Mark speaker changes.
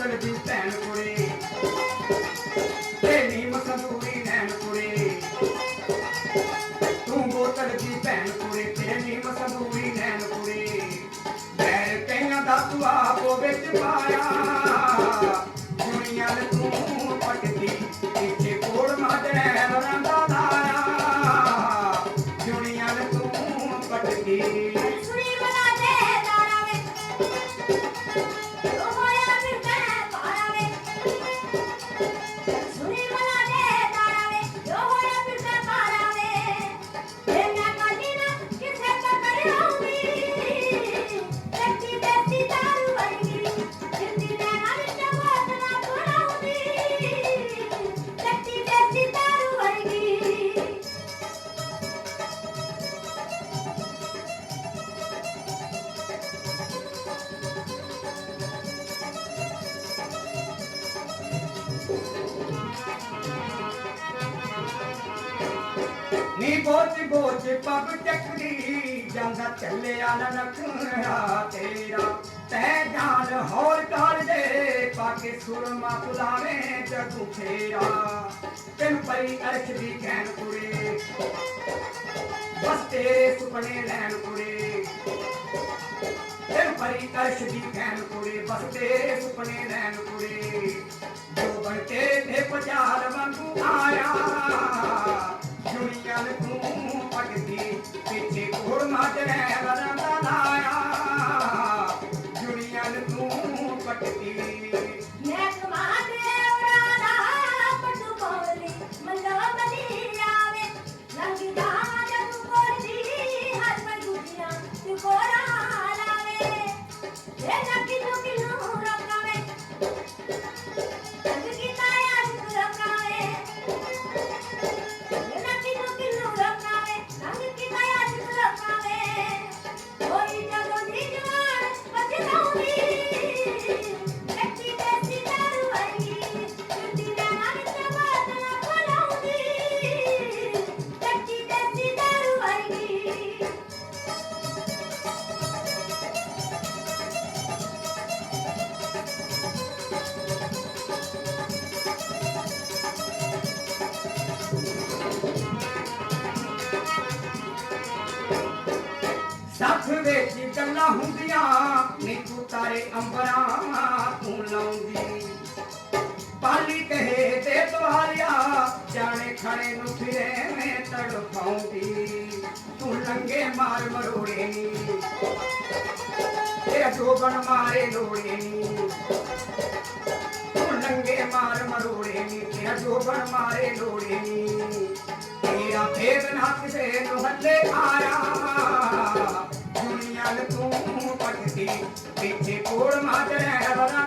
Speaker 1: ਬੋਤਲ ਭੈਣ ਕੁੜੇ। ਤੇ ਨੀਮ ਨੈਣ ਕੁੜੇ। ਤੂੰ ਬੋਤਲ ਦੀ ਭੈਣ ਕੁੜੇ ਤੇ ਨੀਮ ਨੈਣ ਕੁੜੇ। ਬੈਰ ਕਈਆਂ ਦਾ ਤੂੰ ਆਪੋ ਵਿੱਚ ਪਾਇਆ। ਦੁਨੀਆ ਨੇ ਤੂੰ ਪਟਦੀ ਇੱਥੇ ਕੋੜ ਮਾਜਰੇ ਰੰਦਾ ਲਾਇਆ। ਦੁਨੀਆ ਨੇ ਤੂੰ ਪਟਦੀ
Speaker 2: ਨੀ
Speaker 1: ਬੋਚ ਬੋਚ ਪੱਗ ਚੱਕਦੀ ਜਾਂਦਾ ਚੱਲਿਆ ਨਾ ਨਖਰਾ ਤੇਰਾ। ਤੈ ਜਾਨ ਹੌਲ ਕਰ ਦੇ ਪਾਕੇ ਸੁਰਮਾ ਪੁਲਾਵੇਂ ਜਗੂ ਫੇਰਾ। ਤੈਨ ਪਈ ਅਰਸ਼ ਦੀ ਕਹਿਣ ਕੁੜੇ ਬਸ ਤੇਰੇ ਸੁਪਨੇ ਲੈਣ ਕੁੜੇ ਤੈਨ ਪਈ ਅਰਸ਼ ਦੀ ਕਹਿਣ ਕੁੜੇ ਬਸ ਤੇਰੇ ਸੁਪਨੇ ਲੈਣ ਕੁੜੇ ਤੂੰ ਪਟਦੀ ਪਿੱਛੇ ਕੋੜ ਮਾਜਰੇ ਵਰੰਦਾ ਸੱਥ ਗੱਲਾਂ ਹੁੰਦੀਆਂ। ਨੀ ਤੂੰ ਤਾਰੇ ਅੰਬਰਾਂ ਤੂੰ ਲਾਉਂਦੀ। ਪਾਲੀ ਕਹੇ ਤੇ ਤੁਹਾਲਿਆ ਜਾਣੇ ਖਣੇ ਨੂੰ ਫਿਰੇ ਮੈਂ ਤੜਫਾਉਂਦੀ। ਤੂੰ ਲੰਗੇ ਮਾਰ ਮਰੋੜੇ ਨੀ। ਤੇਰਾ ਜੋਬਨ ਮਾਰੇ ਲੋੜੇ ਨੀ। ਤੂੰ ਲੰਗੇ ਮਾਰ ਮਰੋੜੇ ਨੀ, ਤੇਰਾ ਜੋਬਨ ਮਾਰੇ ਲੋੜੇ ਨੀ। ਤੇਰਾ ਭੇਦ ਨਾ ਕਿਸੇ ਨੂੰ ਹੱਲੇ ਆਇਆ ਤੇ ਕੋੜ ਮਾਜਰੇ ਬਰਾਂ